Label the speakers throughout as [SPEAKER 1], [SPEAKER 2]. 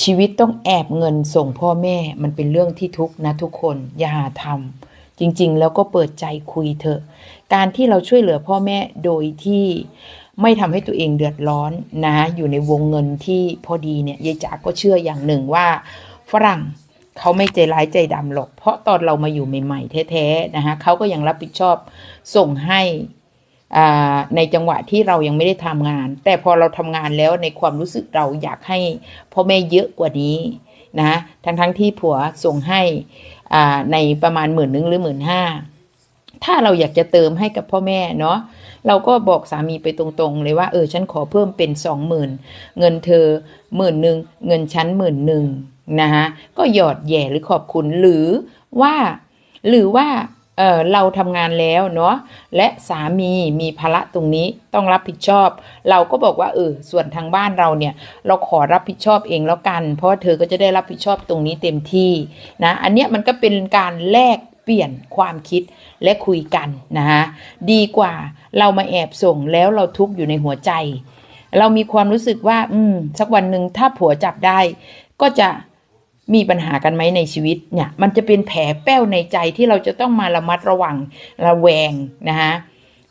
[SPEAKER 1] ชีวิตต้องแอบเงินส่งพ่อแม่มันเป็นเรื่องที่ทุกข์นะทุกคนอย่าหาทำจริง ๆ แล้วก็เปิดใจคุยเถอะ การที่เราช่วยเหลือพ่อแม่โดยที่ไม่ทำให้ตัวเองเดือดร้อนนะ อยู่ในวงเงินที่พอดีเนี่ยยายจ๋าก็เชื่ออย่างหนึ่งว่า ฝรั่งเขาไม่ใจร้ายใจดำหรอก เพราะตอนเรามาอยู่ใหม่ ๆ แท้ๆนะคะเขาก็ยังรับผิดชอบส่งให้ ในจังหวะที่เรายังไม่ได้ทำงาน แต่พอเราทำงานแล้วในความรู้สึกเราอยากให้พ่อแม่เยอะกว่านี้นะทั้งทั้งที่ผัวส่งให้ในประมาณหมื่นหนึ่งหรือหมื่นห้าถ้าเราอยากจะเติมให้กับพ่อแม่เนาะเราก็บอกสามีไปตรงๆเลยว่าเออฉันขอเพิ่มเป็นสองหมื่นเงินเธอหมื่นหนึ่งเงินฉันหมื่นหนึ่งนะคะก็หยอดแย่หรือขอบคุณหรือว่า หรือว่า เออเราทำงานแล้วเนาะและสามีมีภาระตรงนี้ต้องรับผิดชอบ เราก็บอกว่าเออส่วนทางบ้านเราเนี่ย เราขอรับผิดชอบเองแล้วกัน เพราะว่าเธอก็จะได้รับผิดชอบตรงนี้เต็มที่นะอันเนี้ยมันก็เป็นการแลกเปลี่ยนความคิดและคุยกันนะคะดีกว่าเรามาแอบส่งแล้วเราทุกข์อยู่ในหัวใจ เรามีความรู้สึกว่า อืมสักวันหนึ่งถ้าผัวจับได้ ก็จะ มีปัญหากันไหมในชีวิตเนี่ยมันจะเป็นแผลแป้วในใจที่เราจะต้องมาระมัดระวังระแวงนะคะ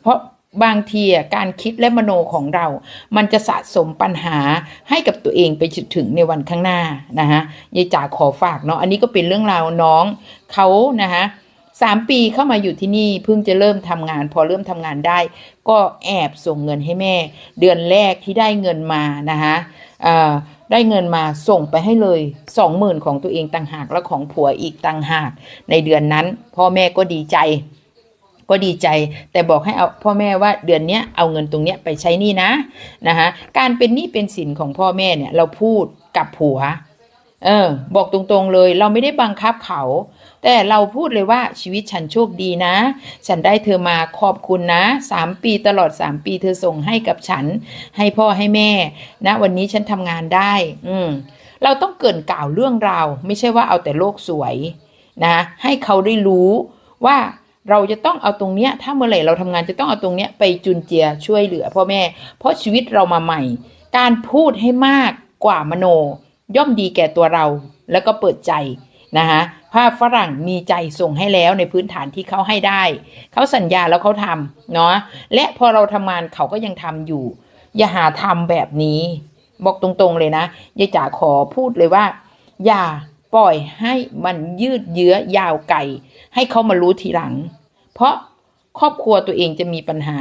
[SPEAKER 1] เพราะบางทีการคิดและมโนของเรา มันจะสะสมปัญหาให้กับตัวเองไปถึงในวันข้างหน้านะคะยายจ๋าขอฝากเนาะอันนี้ก็เป็นเรื่องราวน้องเขานะคะสามปีเข้ามาอยู่ที่นี่เพิ่งจะเริ่มทำงาน พอเริ่มทำงานได้ ก็แอบส่งเงินให้แม่ เดือนแรกที่ได้เงินมานะคะ ได้เงินมาส่งไปให้เลยสองหมื่นของตัวเองต่างหากแล้วของผัวอีกต่างหาก ในเดือนนั้น พ่อแม่ก็ดีใจ ก็ดีใจ แต่บอกให้เอาพ่อแม่ว่าเดือนนี้เอาเงินตรงนี้ไปใช้นี้นะนะคะการเป็นหนี้เป็นสินของพ่อแม่เนี่ยเราพูดกับผัว เออ บอกตรงๆเลย เราไม่ได้บังคับเขา แต่เราพูดเลยว่าชีวิตฉันโชคดีนะ ฉันได้เธอมาขอบคุณนะสามปีตลอดสามปีเธอส่งให้กับฉัน ให้พ่อให้แม่นะวันนี้ฉันทำงานได้ อืมเราต้องเกินกล่าวเรื่องราวไม่ใช่ว่าเอาแต่โลกสวยนะให้เขาได้รู้ว่าเราจะต้องเอาตรงเนี้ยถ้าเมื่อไหร่เราทำงานจะต้องเอาตรงเนี้ยไปจุนเจียช่วยเหลือพ่อแม่ เพราะชีวิตเรามาใหม่ การพูดให้มากกว่ามโน ย่อมดีแก่ตัวเราแล้วก็เปิดใจนะคะ ภาพฝรั่งมีใจส่งให้แล้วในพื้นฐานที่เขาให้ได้ เขาสัญญาแล้วเขาทำเนาะและพอเราทำงานเขาก็ยังทำอยู่ อย่าหาทำแบบนี้ บอกตรงๆเลยนะยายจ๋าขอพูดเลยว่า อย่าปล่อยให้มันยืดเยื้อยาวไกลให้เขามารู้ทีหลัง เพราะครอบครัวตัวเองจะมีปัญหา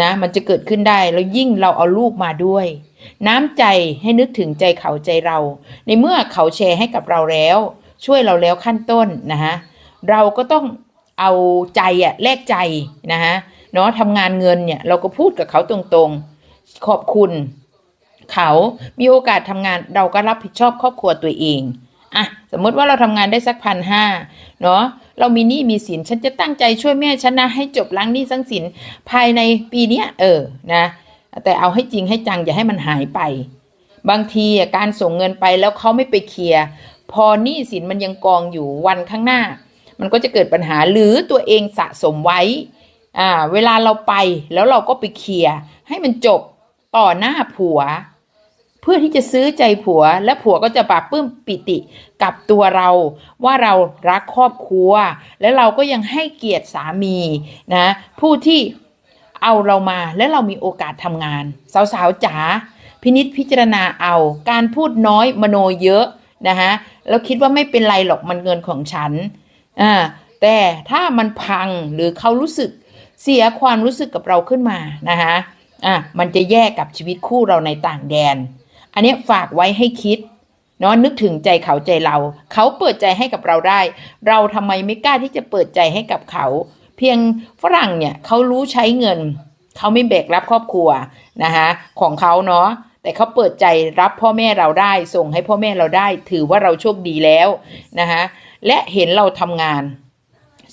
[SPEAKER 1] นะมันจะเกิดขึ้นได้แล้วยิ่งเราเอาลูกมาด้วย น้ำใจให้นึกถึงใจเขาใจเรา ในเมื่อเขาแชร์ให้กับเราแล้ว ช่วยเราแล้วขั้นต้นนะฮะเราก็ต้องเอาใจอะแลกใจนะฮะเนาะทำงานเงินเนี่ยเราก็พูดกับเขาตรงๆ ขอบคุณเขามีโอกาสทำงานเราก็รับผิดชอบครอบครัวตัวเองอะสมมติว่าเราทำงานได้สักพันห้าเนาะเรามีหนี้มีสินฉันจะตั้งใจช่วยแม่ฉันนะให้จบล้างหนี้สังสินภายในปีเนี้ยเออนะแต่เอาให้จริงให้จังอย่าให้มันหายไป บางทีการส่งเงินไปแล้วเขาไม่ไปเคลียร์ พอหนี้สินมันยังกองอยู่วันข้างหน้า มันก็จะเกิดปัญหาหรือตัวเองสะสมไว้อ่าเวลาเราไปแล้วเราก็ไปเคลียร์ให้มันจบต่อหน้าผัว เพื่อที่จะซื้อใจผัว และผัวก็จะปลาบปื้มปิติกับตัวเราว่าเรารักครอบครัว และเราก็ยังให้เกียรติสามีนะผู้ที่เอาเรามาและเรามีโอกาสทำงาน สาวๆจ๋าพินิษพิจารณาเอาการพูดน้อยมโนเยอะ นะคะแล้วคิดว่าไม่เป็นไรหรอกมันเงินของฉันอ่าแต่ถ้ามันพังหรือเขารู้สึกเสียความรู้สึกกับเราขึ้นมานะคะอะมันจะแย่กับชีวิตคู่เราในต่างแดน อันนี้ฝากไว้ให้คิดเนาะนึกถึงใจเขาใจเรา เขาเปิดใจให้กับเราได้ เราทำไมไม่กล้าที่จะเปิดใจให้กับเขา เพียงฝรั่งเนี่ยเขารู้ใช้เงิน เขาไม่แบกรับครอบครัวนะคะของเขาเนาะ แต่เขาเปิดใจรับพ่อแม่เราได้ ส่งให้พ่อแม่เราได้ ถือว่าเราโชคดีแล้วนะคะและเห็นเราทำงาน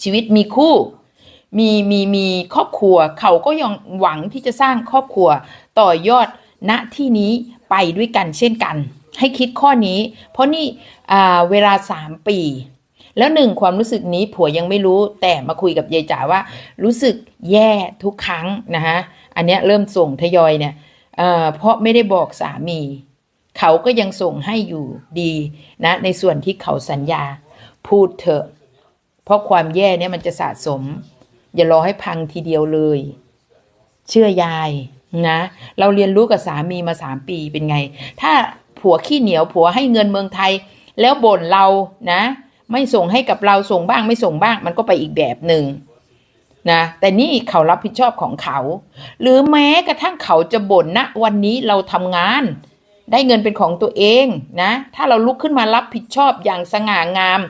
[SPEAKER 1] ชีวิตมีคู่ มีมีมีครอบครัว เขาก็ยังหวังที่จะสร้างครอบครัว ต่อยอดณที่นี้ไปด้วยกันเช่นกัน ให้คิดข้อนี้ เพราะนี่เวลาสามปี แล้วหนึ่งความรู้สึกนี้ผัวยังไม่รู้แต่มาคุยกับยายจ๋าว่า รู้สึกแย่ทุกครั้งนะฮะอันเนี้ยเริ่มส่งทยอยเนี่ย เเพราะไม่ได้บอกสามี เขาก็ยังส่งให้อยู่ดีนะ ในส่วนที่เขาสัญญาพูดเถอะ เพราะความแย่เนี่ยมันจะสะสม อย่ารอให้พังทีเดียวเลย เชื่อยายนะ เราเรียนรู้กับสามีมาสามปีเป็นไง ถ้าผัวขี้เหนียวผัวให้เงินเมืองไทย แล้วบ่นเรานะ ไม่ส่งให้กับเราส่งบ้างไม่ส่งบ้าง มันก็ไปอีกแบบหนึ่ง นะแต่นี่เขารับผิดชอบของเขา หรือแม้กระทั่งเขาจะบ่นนะวันนี้เราทำงาน ได้เงินเป็นของตัวเองนะถ้าเราลุกขึ้นมารับผิดชอบอย่างสง่างาม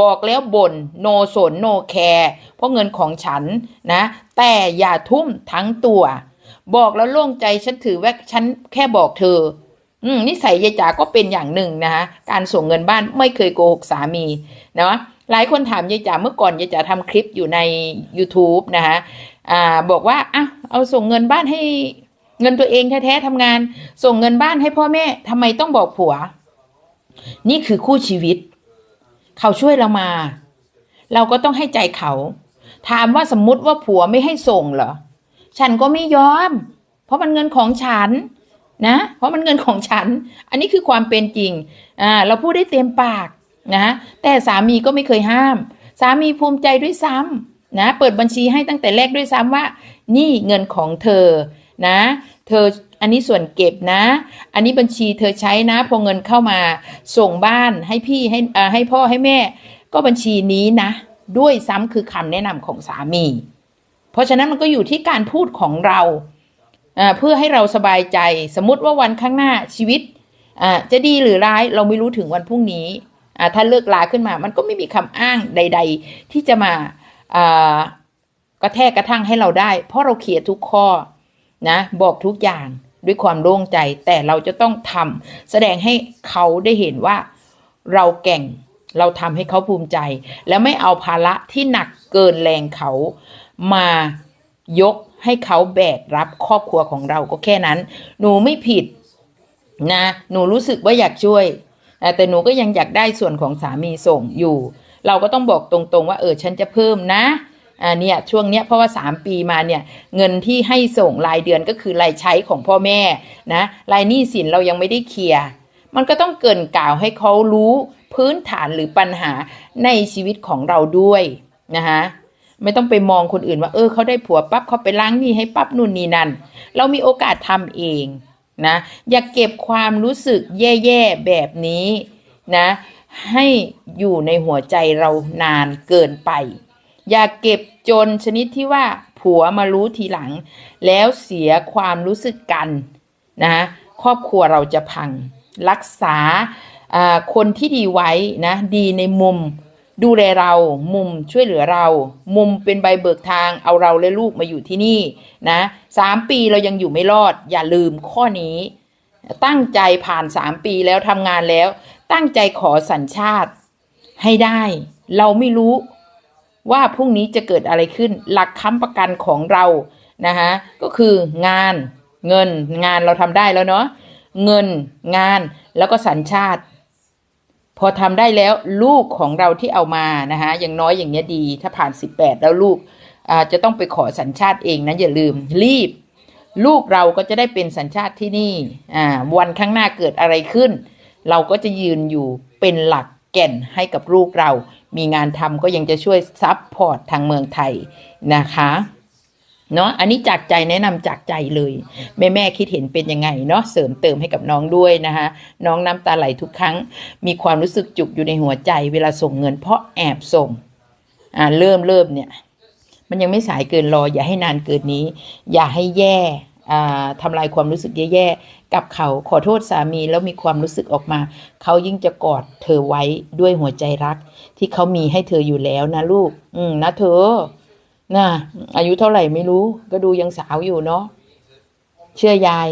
[SPEAKER 1] บอกแล้วบ่นโนสนโนแคร์เพราะเงินของฉันนะ แต่อย่าทุ่มทั้งตัว บอกแล้วโล่งใจฉันถือว่าฉันแค่บอกเธออืมนิสัยยายจ๋าก็เป็นอย่างหนึ่งนะคะการส่งเงินบ้านไม่เคยโกหกสามีนะ หลายคนถามยายจ๋าเมื่อก่อนยายจ๋าทำคลิปอยู่ใน YouTube นะคะอ่าบอกว่าอะเอาส่งเงินบ้านให้เงินตัวเองแท้ๆทำงาน ส่งเงินบ้านให้พ่อแม่ทำไมต้องบอกผัว นี่คือคู่ชีวิต เขาช่วยเรามา เราก็ต้องให้ใจเขา ถามว่าสมมุติว่าผัวไม่ให้ส่งเหรอ ฉันก็ไม่ยอม เพราะมันเงินของฉันนะ เพราะมันเงินของฉัน อันนี้คือความเป็นจริงอ่าเราพูดได้เต็มปาก นะแต่สามีก็ไม่เคยห้าม สามีภูมิใจด้วยซ้ำนะเปิดบัญชีให้ตั้งแต่แรกด้วยซ้ำว่า นี่เงินของเธอนะ เธออันนี้ส่วนเก็บนะ อันนี้บัญชีเธอใช้นะพอเงินเข้ามาส่งบ้านให้พี่ให้อ่าให้พ่อให้แม่ ก็บัญชีนี้นะ ด้วยซ้ำคือคำแนะนำของสามี เพราะฉะนั้นมันก็อยู่ที่การพูดของเราอ่าเพื่อให้เราสบายใจสมมติว่าวันข้างหน้าชีวิตอ่าจะดีหรือร้ายเราไม่รู้ถึงวันพรุ่งนี้ ถ้าเลิกลาขึ้นมา มันก็ไม่มีคำอ้างใด ๆ ที่จะมากระแทกกระทั่งให้เราได้ เพราะเราเคลียร์ทุกข้อนะบอกทุกอย่างด้วยความโล่งใจ แต่เราจะต้องทำแสดงให้เขาได้เห็นว่าเราแก่งเราทำให้เขาภูมิใจ แล้วไม่เอาภาระที่หนักเกินแรงเขามายกให้เขาแบกรับครอบครัวของเราก็แค่นั้น หนูไม่ผิดนะ หนูรู้สึกว่าอยากช่วย แต่หนูก็ยังอยากได้ส่วนของสามีส่งอยู่ เราก็ต้องบอกตรงๆ ว่าเออฉันจะเพิ่มนะอ่าเนี่ยช่วงเนี้ยเพราะว่าสามปีมาเนี่ยเงินที่ให้ส่งรายเดือนก็คือรายใช้ของพ่อแม่นะรายหนี้สินเรายังไม่ได้เคลียร์มันก็ต้องเกินกล่าวให้เขารู้พื้นฐานหรือปัญหาในชีวิตของเราด้วยนะคะไม่ต้องไปมองคนอื่นว่าเออเขาได้ผัวปั๊บเขาไปล้างหนี้ให้ปั๊บนู่นนี่นั่นเรามีโอกาสทำเอง นะอย่าเก็บความรู้สึกแย่ๆแบบนี้นะให้อยู่ในหัวใจเรานานเกินไป อย่าเก็บจนชนิดที่ว่าผัวมารู้ทีหลัง แล้วเสียความรู้สึกกันนะครอบครัวเราจะพัง รักษาคนที่ดีไว้นะดีในมุม ดูแลเรา มุมช่วยเหลือเรา มุมเป็นใบเบิกทาง เอาเราและลูกมาอยู่ที่นี่นะสามปีเรายังอยู่ไม่รอด อย่าลืมข้อนี้ ตั้งใจผ่านสามปีแล้วทำงานแล้ว ตั้งใจขอสัญชาติให้ได้ เราไม่รู้ว่าพรุ่งนี้จะเกิดอะไรขึ้น หลักค้ำประกันของเรานะคะก็คืองานเงินงานเราทำได้แล้วเนาะเงินงานแล้วก็สัญชาติ พอทำได้แล้วลูกของเราที่เอามานะคะอย่างน้อยอย่างเงี้ยดี ถ้าผ่าน 18 แล้วลูกอ่าจะต้องไปขอสัญชาติเองนะอย่าลืมรีบ ลูกเราก็จะได้เป็นสัญชาติที่นี่อ่าวันข้างหน้าเกิดอะไรขึ้น เราก็จะยืนอยู่เป็นหลักแก่นให้กับลูกเรา มีงานทำก็ยังจะช่วยซับพอร์ตทางเมืองไทยนะคะ เนาะอันนี้จากใจแนะนำจากใจเลย แม่แม่คิดเห็นเป็นยังไงเนาะเสริมเติมให้กับน้องด้วยนะคะน้องน้ำตาไหลทุกครั้ง มีความรู้สึกจุกอยู่ในหัวใจ เวลาส่งเงินเพราะแอบส่งอ่าเริ่มเริ่มเนี่ย มันยังไม่สายเกินรอ อย่าให้นานเกินนี้ อย่าให้แย่อ่าทำลายความรู้สึกแย่ๆ กับเขาขอโทษสามีแล้วมีความรู้สึกออกมา เขายิ่งจะกอดเธอไว้ด้วยหัวใจรัก ที่เขามีให้เธออยู่แล้วนะลูก อืมนะเธอ นะอายุเท่าไหร่ไม่รู้ ก็ดูยังสาวอยู่เนาะเชื่อยาย